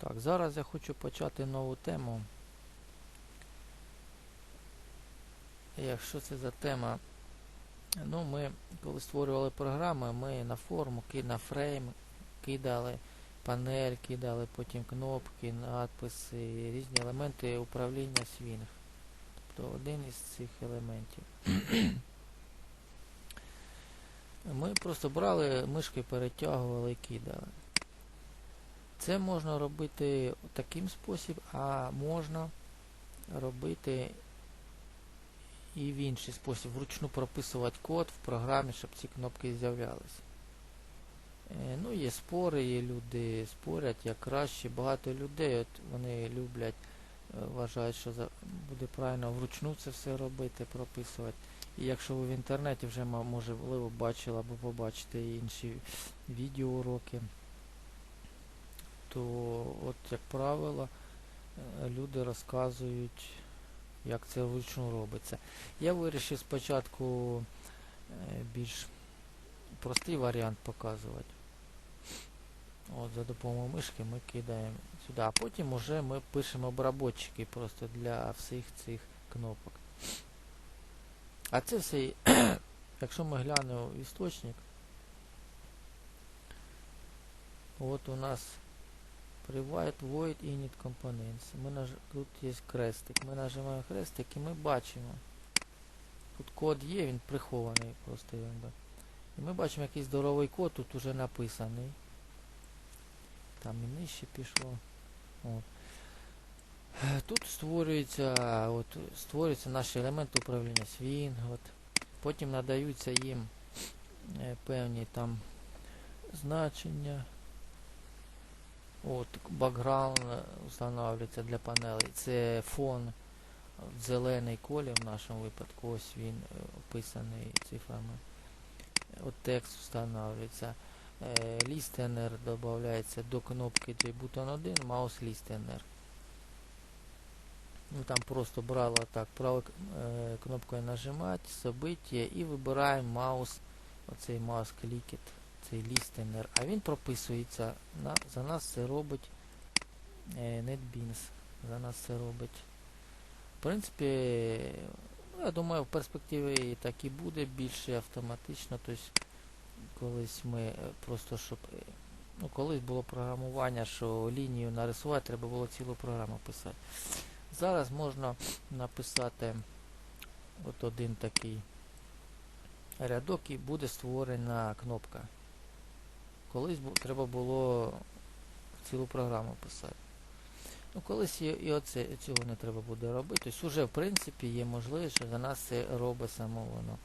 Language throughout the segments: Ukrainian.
Так, зараз я хочу почати нову тему. Якщо це за тема, ну ми коли створювали програми, ми на форму, на фрейм кидали панель, кидали потім кнопки, надписи, різні елементи управління Swing. Тобто один із цих елементів. Ми просто брали мишки, перетягували і кидали. Це можна робити таким спосіб, а можна робити і в інший спосіб. Вручну прописувати код в програмі, щоб ці кнопки з'являлися. Е, Ну, є спори, є люди спорять, як краще. Багато людей от вони люблять, е, вважають, що буде правильно вручну це все робити, прописувати. І якщо ви в інтернеті вже можливо бачили або побачите інші відеоуроки, то от як правило е, люди розказують, як це вручну робиться. Я вирішив спочатку е, більш простий варіант показувати. От за допомогою мишки ми кидаємо сюди, а потім уже ми пишемо обработчики просто для всіх цих кнопок. А це все, якщо ми глянемо в істочник, от у нас Private Void Init Components. Ми наж... Тут є крестик. Ми нажимаємо хрестик і ми бачимо. Тут код є, він прихований просто. І ми бачимо якийсь здоровий код тут уже написаний. Там і нижче пішло. От. Тут створюється, от, створюються наші елементи управління Swing. От. Потім надаються їм е, певні там значення. От, бакграунд е, встановлюється для панелей. Це фон в зелений колір в нашому випадку. Ось він е, описаний цифрами. От текст встановлюється. Е, Listener додається до кнопки JButton 1, Mouse Listener. Ну там просто брало так, правою кнопкою нажимати, собиття і вибираємо маус, оцей маус клікет, цей лістенер. А він прописується. На, за нас це робить е, NetBeans. За нас це робить. В принципі, ну, я думаю, в перспективі так і буде більше автоматично. Тобто, колись ми е, просто щоб. е, Ну, колись було програмування, що лінію нарисувати, треба було цілу програму писати. Зараз можна написати от один такий рядок і буде створена кнопка. Колись треба було цілу програму писати. Ну, колись і, і оце, цього не треба буде робити. Тобто вже в принципі є можливість, що за нас це робить само воно.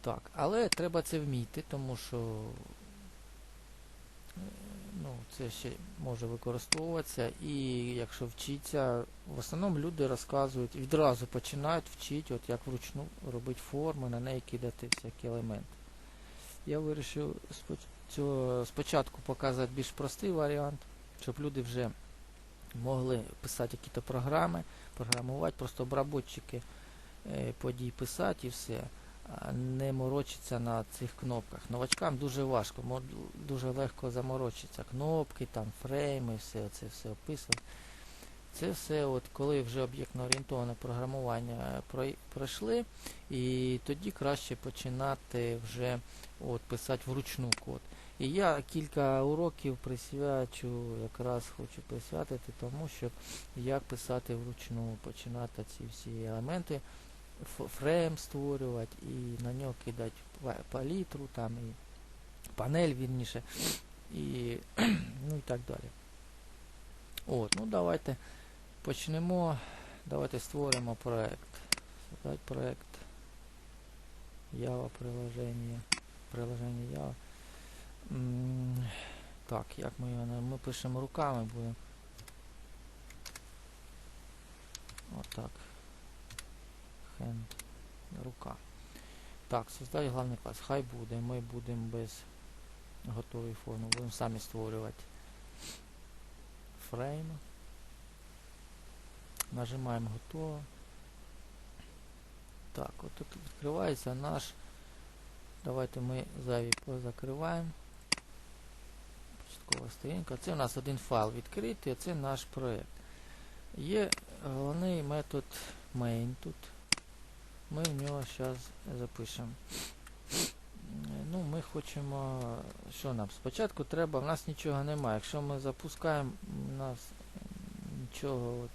Так, але треба це вміти, тому що ну, це ще може використовуватися. І якщо вчиться, в основному люди розказують, відразу починають вчити, от як вручну робити форми, на неї кидати всякі елементи. Я вирішив споч- спочатку показати більш простий варіант, щоб люди вже могли писати якісь програми, програмувати, просто обработчики е, подій писати і все. Не морочиться на цих кнопках. Новачкам дуже важко, дуже легко заморочиться. Кнопки, там, фрейми, все це все описувати. Це все, от коли вже об'єктно орієнтоване програмування пройшли, і тоді краще починати вже от, писати вручну код. І я кілька уроків присвячу, якраз хочу присвятити тому, щоб як писати вручну, починати ці всі елементи, фрейм створювати і на нього кидати палітру, там і панель вірніше, і, ну і так далі. От, ну давайте почнемо. Давайте створимо проект. Создать проект Java приложення. Приложення Java. Так, як ми його ми пишемо руками, будемо. Отак. Hand. Рука. Так, создай главний клас. Хай буде. Ми будемо без готової форми. Будемо самі створювати фрейм. Нажимаємо готово. Так, от тут відкривається наш. Давайте ми зайві позакриваємо. Початкова сторінка. Це у нас один файл відкритий, це наш проєкт. Є головний метод main тут. Ми в нього зараз запишемо. Ну, ми хочемо, що нам? Спочатку треба, в нас нічого немає. Якщо ми запускаємо, у нас нічого от,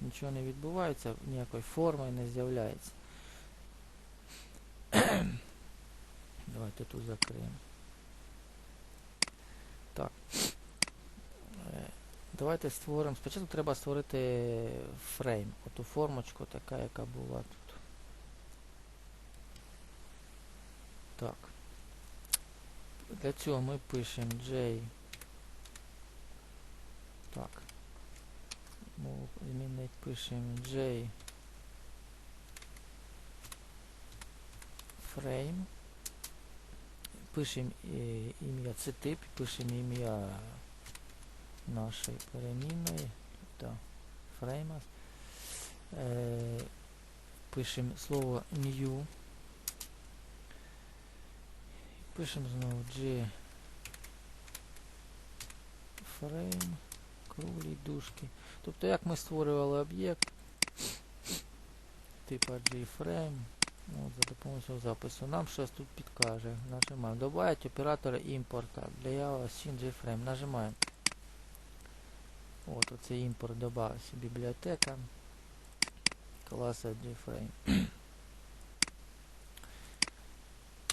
нічого не відбувається, ніякої форми не з'являється. Давайте тут закриємо. Так. Е, Давайте створимо. Спочатку треба створити фрейм. Оту формочку, така, яка була тут. Так. Для цього ми пишемо J. Так. Змінить пишемо J. Frame. Пишемо е, ім'я, це тип, пишемо ім'я нашої перемінної, тобто фрейма. Е, пишемо слово new. Пишемо знову G frame, круглі дужки. Тобто як ми створювали об'єкт типа G-frame, от, за допомогою запису, нам щось тут підкаже. Нажимаємо. Добавить оператора імпорта для Java Scene G-frame. Нажимаємо. От оцей імпорт додався бібліотека класа G-frame.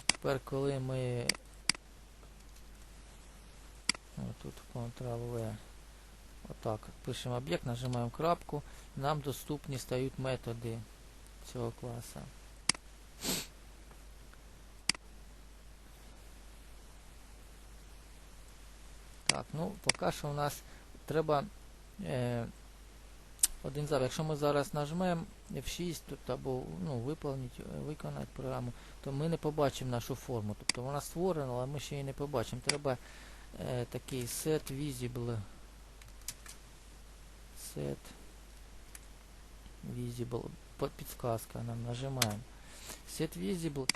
Тепер, коли ми тут Ctrl-V отак пишемо об'єкт, нажимаємо крапку, нам доступні стають методи цього класу. Так, ну поки що у нас треба один зараз. Якщо ми зараз нажмемо F6 тут, або ну, виповнити, виконати програму, то ми не побачимо нашу форму. Тобто вона створена, але ми ще її не побачимо. Треба е, такий set visible. Set visible. Підсказка нам нажимаємо. Set visible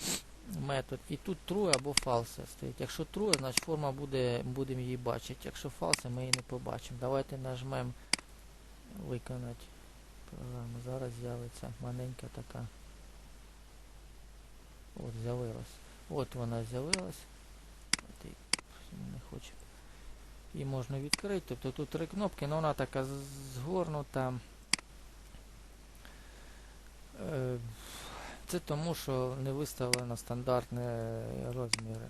метод. І тут true або false стоїть. Якщо true, значить форма буде, будемо її бачити. Якщо false, ми її не побачимо. Давайте нажмемо виконати програму. Зараз з'явиться маленька така. От, з'явилась. От вона з'явилась. І не хоче. Її можна відкрити. Тобто тут три кнопки, але вона така згорнута. Е, Це тому, що не виставлено стандартні розміри.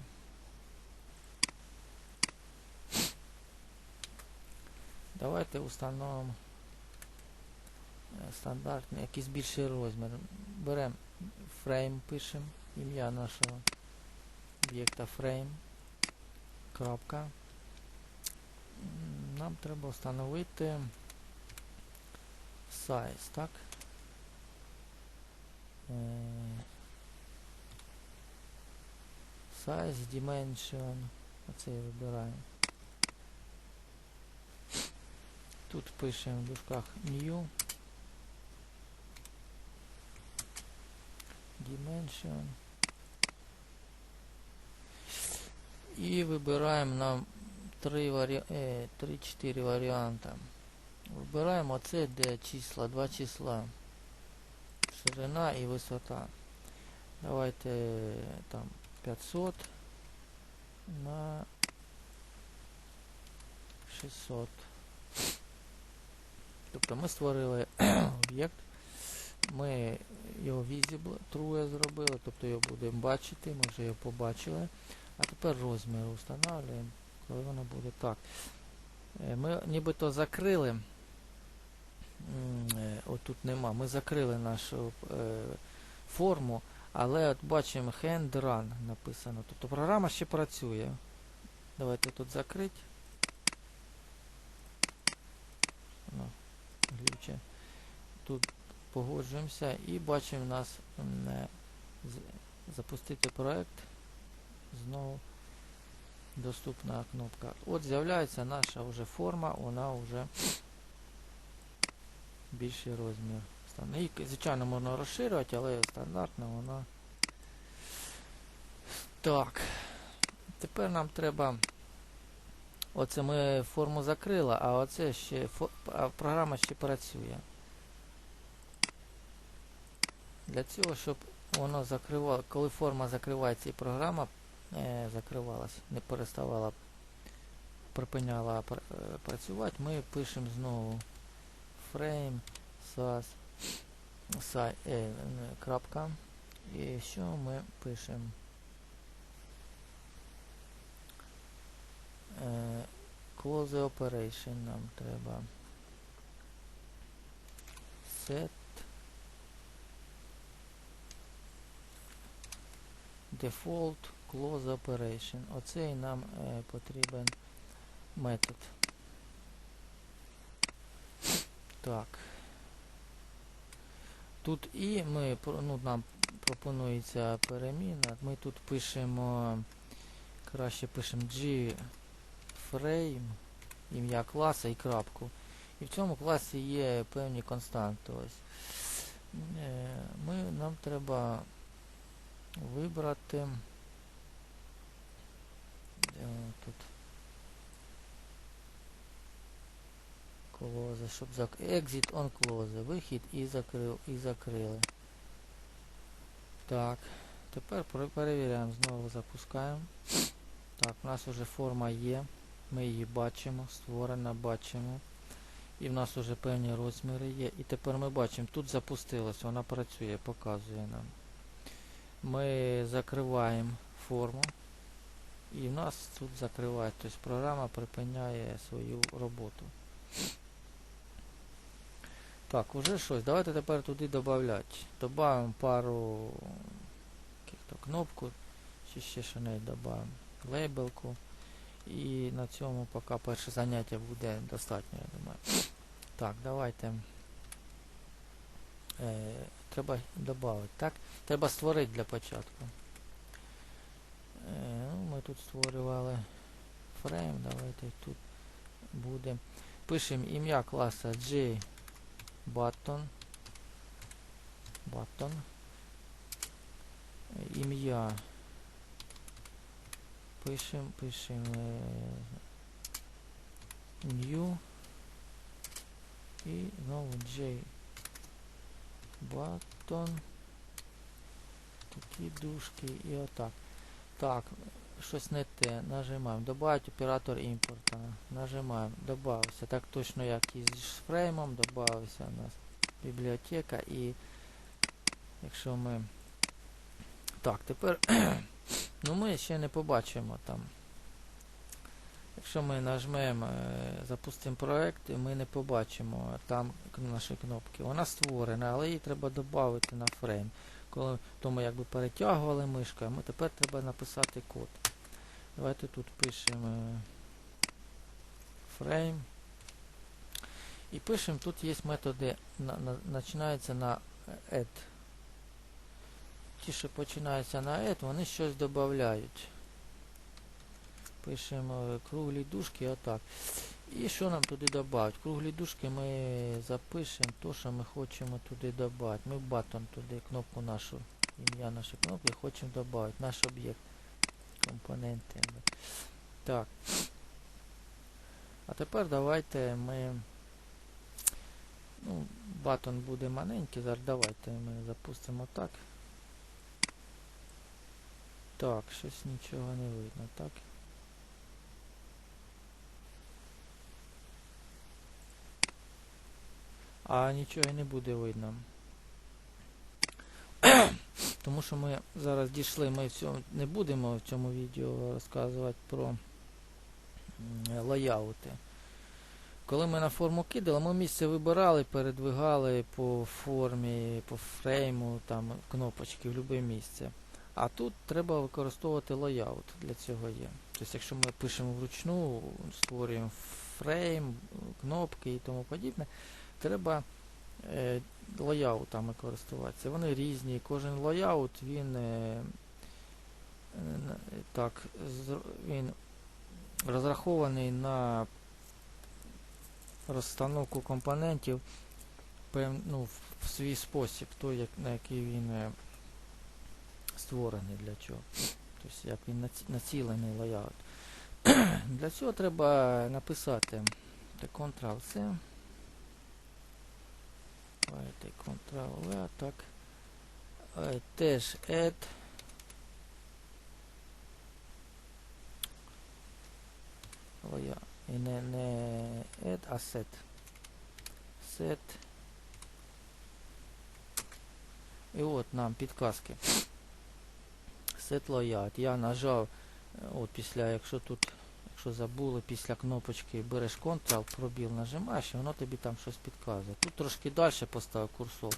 Давайте установимо стандартний, якийсь більший розмір. Беремо фрейм, пишемо ім'я нашого об'єкта фрейм. Крапка. Нам треба встановити size, так? Size, dimension. Оце я вибираємо. Тут пишемо в дужках new. Dimension. І вибираємо нам 3-4 варіанти. Вибираємо оце, де числа, два числа. Ширина і висота. Давайте там 500 на 600. Тобто ми створили об'єкт. Ми його visible, true зробили, тобто його будемо бачити, ми вже його побачили. А тепер розмір встановлюємо, коли воно буде так. Ми нібито закрили. Отут нема. Ми закрили нашу е, форму, але от бачимо hand run написано. Тобто програма ще працює. Давайте тут закрити. Ну, глюче. Тут погоджуємося і бачимо у нас не, запустити проект. Знову доступна кнопка. От з'являється наша вже форма, вона вже більший розмір. І, звичайно, можна розширювати, але стандартно вона. Так. Тепер нам треба Оце ми форму закрили, а оце ще а програма ще працює. Для цього, щоб воно закривало, коли форма закривається і програма е, закривалась, не переставала, припиняла пр- е, працювати, ми пишемо знову SAS сай, е, крапка. І що ми пишемо? Е, close operation нам треба. Set default close operation. Оцей нам е, потрібен метод. Так. Тут і ми ну, нам пропонується переміна. Ми тут пишемо краще пишемо G frame, ім'я класа і крапку. І в цьому класі є певні константи. Ось. Е, Ми, нам треба вибрати де тут клозе, щоб зак... Exit on close. Вихід і закрив і закрили. Так. Тепер перевіряємо, знову запускаємо. Так, у нас вже форма є. Ми її бачимо, створена, бачимо. І в нас вже певні розміри є. І тепер ми бачимо, тут запустилось, вона працює, показує нам. Ми закриваємо форму. І в нас тут закриває, тобто програма припиняє свою роботу. Так, уже щось. Давайте тепер туди додати. Добавимо пару каких-то кнопку, чи ще що не додамо лейбелку. І на цьому поки перше заняття буде достатньо, я думаю. Так, давайте. Е, треба додати, так? Треба створити для початку. Е, ну, ми тут створювали фрейм, давайте тут буде. Пишемо ім'я класа J button. Button. Е, Ім'я. Пишемо, пишемо е, new і знову J button. Такі дужки і отак. Так, щось не те. Нажимаємо. Добавити оператор імпорта. Нажимаємо. Добавився. Так точно як і з фреймом. Добавився у нас бібліотека і якщо ми... Так, тепер ну ми ще не побачимо там. Якщо ми нажмемо, е, запустимо проект, ми не побачимо там наші кнопки. Вона створена, але її треба додати на фрейм. Коли тому якби перетягували мишкою, ми тепер треба написати код. Давайте тут пишемо frame. І пишемо, тут є методи, на, на, починаються на add. Ті, що починаються на add, вони щось додають. Пишемо круглі дужки, отак. І що нам туди додати? Круглі дужки ми запишемо то, що ми хочемо туди додати. Ми батон туди, кнопку нашу, ім'я нашої кнопки хочемо додати. Наш об'єкт. Компоненти. Так. А тепер давайте ми. Ну, батон буде маленький, зараз давайте ми запустимо так. Так, щось нічого не видно, так? А нічого не буде видно. Тому що ми зараз дійшли, ми в цьому, не будемо в цьому відео розказувати про лаяути. Коли ми на форму кидали, ми місце вибирали, передвигали по формі, по фрейму, там кнопочки в будь-яке місце. А тут треба використовувати лайаут, для цього є. Тобто, якщо ми пишемо вручну, створюємо фрейм, кнопки і тому подібне, треба е, лайаутами користуватися. Вони різні, кожен лайаут він е, е, так, він розрахований на розстановку компонентів ну, в, свій спосіб, той, як, на який він створений для чого. Тобто як він націлений лайаут. Для цього треба написати Ctrl-C. Давайте Ctrl-V, так. Е, Теж add. О, я. І не, не add, а set. Set. І от нам підказки. Set layout. Я нажав, е, от після, якщо тут, якщо забули, після кнопочки береш Ctrl, пробіл нажимаєш, і воно тобі там щось підказує. Тут трошки далі поставив курсор.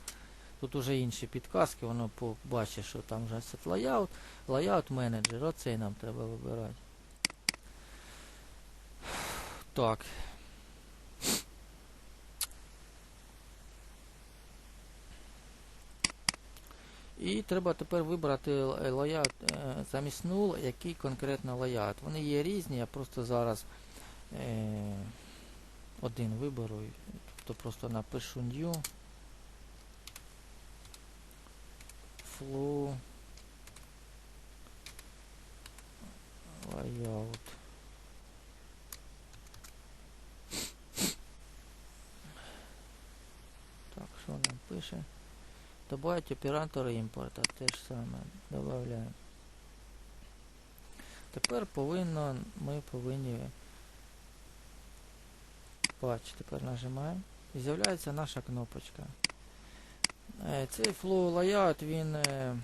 Тут уже інші підказки, воно побачить, що там вже set layout, layout менеджер, оцей нам треба вибирати. Так. І треба тепер вибрати л- е, е, замість null, який конкретно лаyout. Вони є різні, я просто зараз е, один виберу, тобто просто напишу new flow layout. Так, що нам пише? Добавить оператора імпорта, те ж саме. Добавляємо. Тепер повинно, ми повинні бачити, тепер нажимаємо. І з'являється наша кнопочка. Е, Цей flow layout, він е,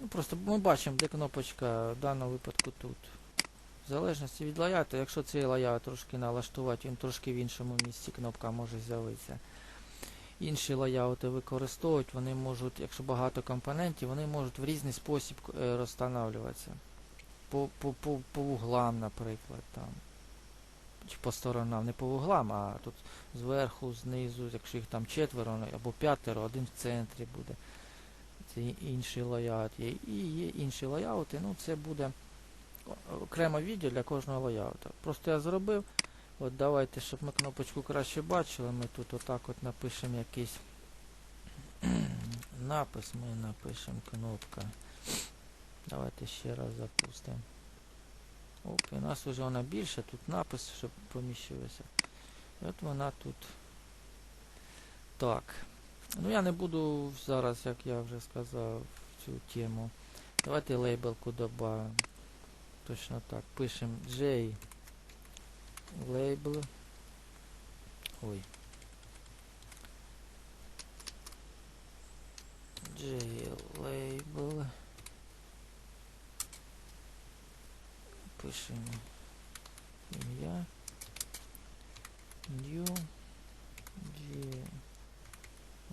ну, просто ми бачимо, де кнопочка в даному випадку тут. В залежності від лаяту, якщо цей лаят трошки налаштувати, він трошки в іншому місці кнопка може з'явитися. Інші лаяути використовують, вони можуть, якщо багато компонентів, вони можуть в різний спосіб е, розстанавлюватися. По, по, по, по вуглам, наприклад, там. Чи по сторонам, не по вуглам, а тут зверху, знизу, якщо їх там четверо або п'ятеро, один в центрі буде. Це інший лаят є. І є інші лаяути, ну це буде окреме відео для кожного лаяута. Просто я зробив. От давайте, щоб ми кнопочку краще бачили, ми тут отак от напишемо якийсь напис, ми напишемо кнопка. Давайте ще раз запустимо. Оп, і у нас вже вона більше, тут напис, щоб поміщувався. І от вона тут. Так. Ну я не буду зараз, як я вже сказав, цю тему. Давайте лейбелку додамо. Точно так. Пишемо J label. Ой. J label. Пишемо ім'я. New G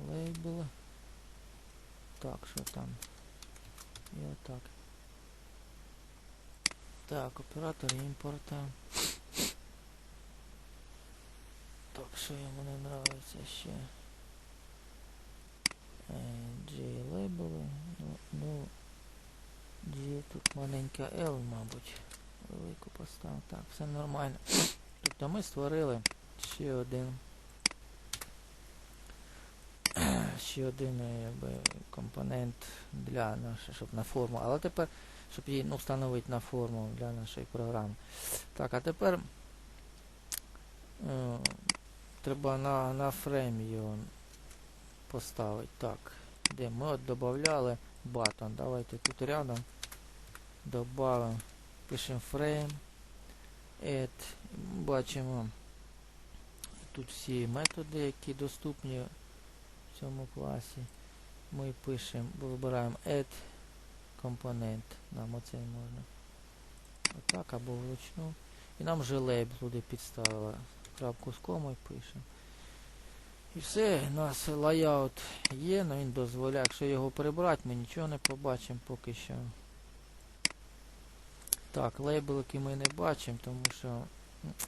label. Так, що там? І отак. Так, оператор імпорта. Так, що йому не нравиться ще? Е, G-лейбли. Ну, ну, G тут маленька L, мабуть. Велику поставив. Так, все нормально. Тобто ми створили ще один ще один е, якби, компонент для нашої, щоб на форму. Але тепер, щоб її ну, встановити на форму для нашої програми. Так, а тепер е, треба на, на фрейм його поставити. Так, де ми от додавали батон. Давайте тут рядом додамо, пишемо фрейм, add, бачимо тут всі методи, які доступні в цьому класі. Ми пишемо, вибираємо add компонент, нам оцей можна. Отак або вручну. І нам вже лейбл туди підставила. Крапку з комою пишемо. І все, у нас лайаут є, але він дозволяє, якщо його прибрати, ми нічого не побачимо поки що. Так, лейблики ми не бачимо, тому що,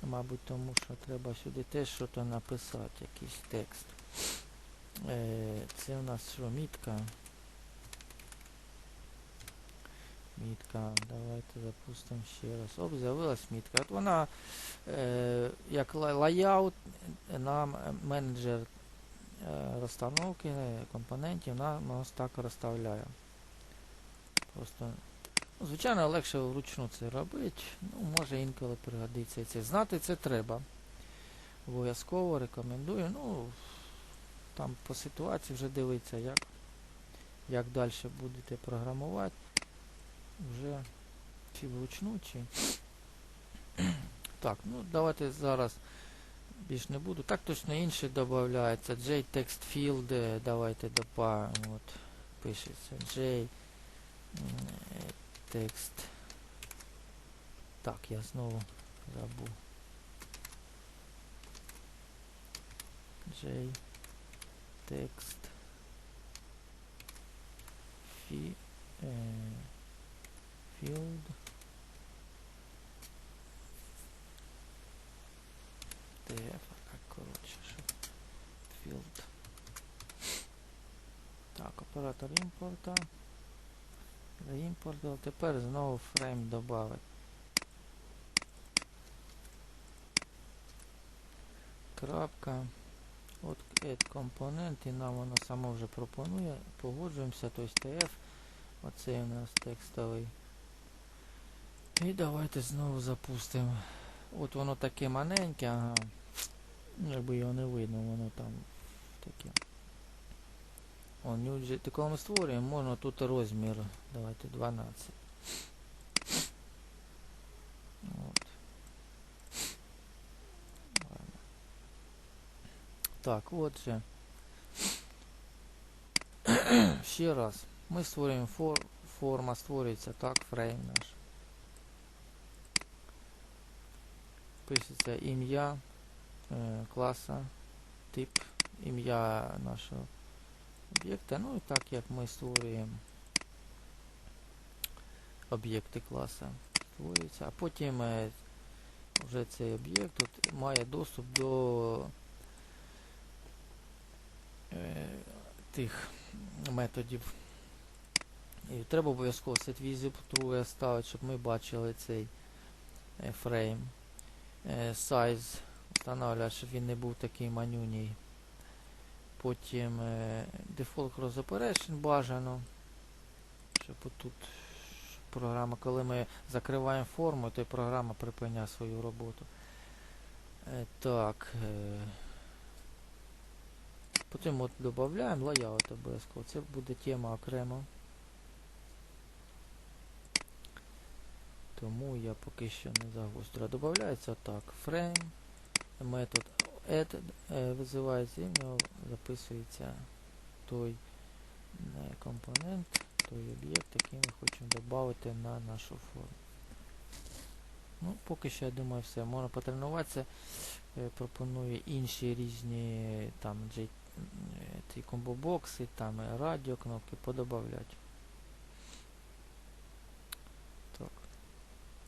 мабуть, тому що треба сюди теж щось написати, якийсь текст. Е, це у нас що, мітка? Мітка, давайте запустимо ще раз. Оп, з'явилась мітка. От вона, е, як лайаут, е, нам е, менеджер розстановки компонентів нам ось так розставляє. Просто Ну, звичайно, легше вручну це робити. Ну, може інколи пригодиться це. Знати це треба. Обов'язково рекомендую. Ну, там по ситуації вже дивитися, як, як далі будете програмувати. Вже чи вручну, чи. Так, ну давайте зараз більш не буду. Так точно інше додається. JText field, е, давайте добавимо. От, пишеться J е. Так, я знову забув. J field TF, как коротше, щоб field. Так, оператор імпорта. Імпортував. Тепер знову фрейм додати. Крапка. От add компонент і нам воно само вже пропонує. Погоджуємося, тобто TF. Оцей у нас текстовий. І давайте знову запустимо. От воно таке маленьке, ага. Ну, Якби його не видно, воно там таке. О, New J- коли ми створюємо, можна тут розмір. Давайте 12. От. Так, отже. Ще раз. Ми створюємо фор, форма, створюється так, фрейм наш. Пишеться ім'я е, класа, тип, ім'я нашого об'єкта. Ну і так як ми створюємо об'єкти класа. Створюється, а потім е, вже цей об'єкт тут має доступ до е, тих методів. І треба обов'язково set visible ставити, щоб ми бачили цей фрейм. Е, size встановлює, щоб він не був такий манюній. Потім е, default cross operation бажано. Щоб тут програма, коли ми закриваємо форму, то програма припиняє свою роботу. Е, так. Потім от додаємо layout обов'язково. Це буде тема окремо. Тому я поки що не загострю. Додається так. Frame, метод add е, визивається і в нього записується той е, компонент, той об'єкт, який ми хочемо додати на нашу форму. Ну, поки що я думаю все. Можна потренуватися. Е, пропоную інші різні там ці комбобокси, там е, радіо кнопки подобавляти.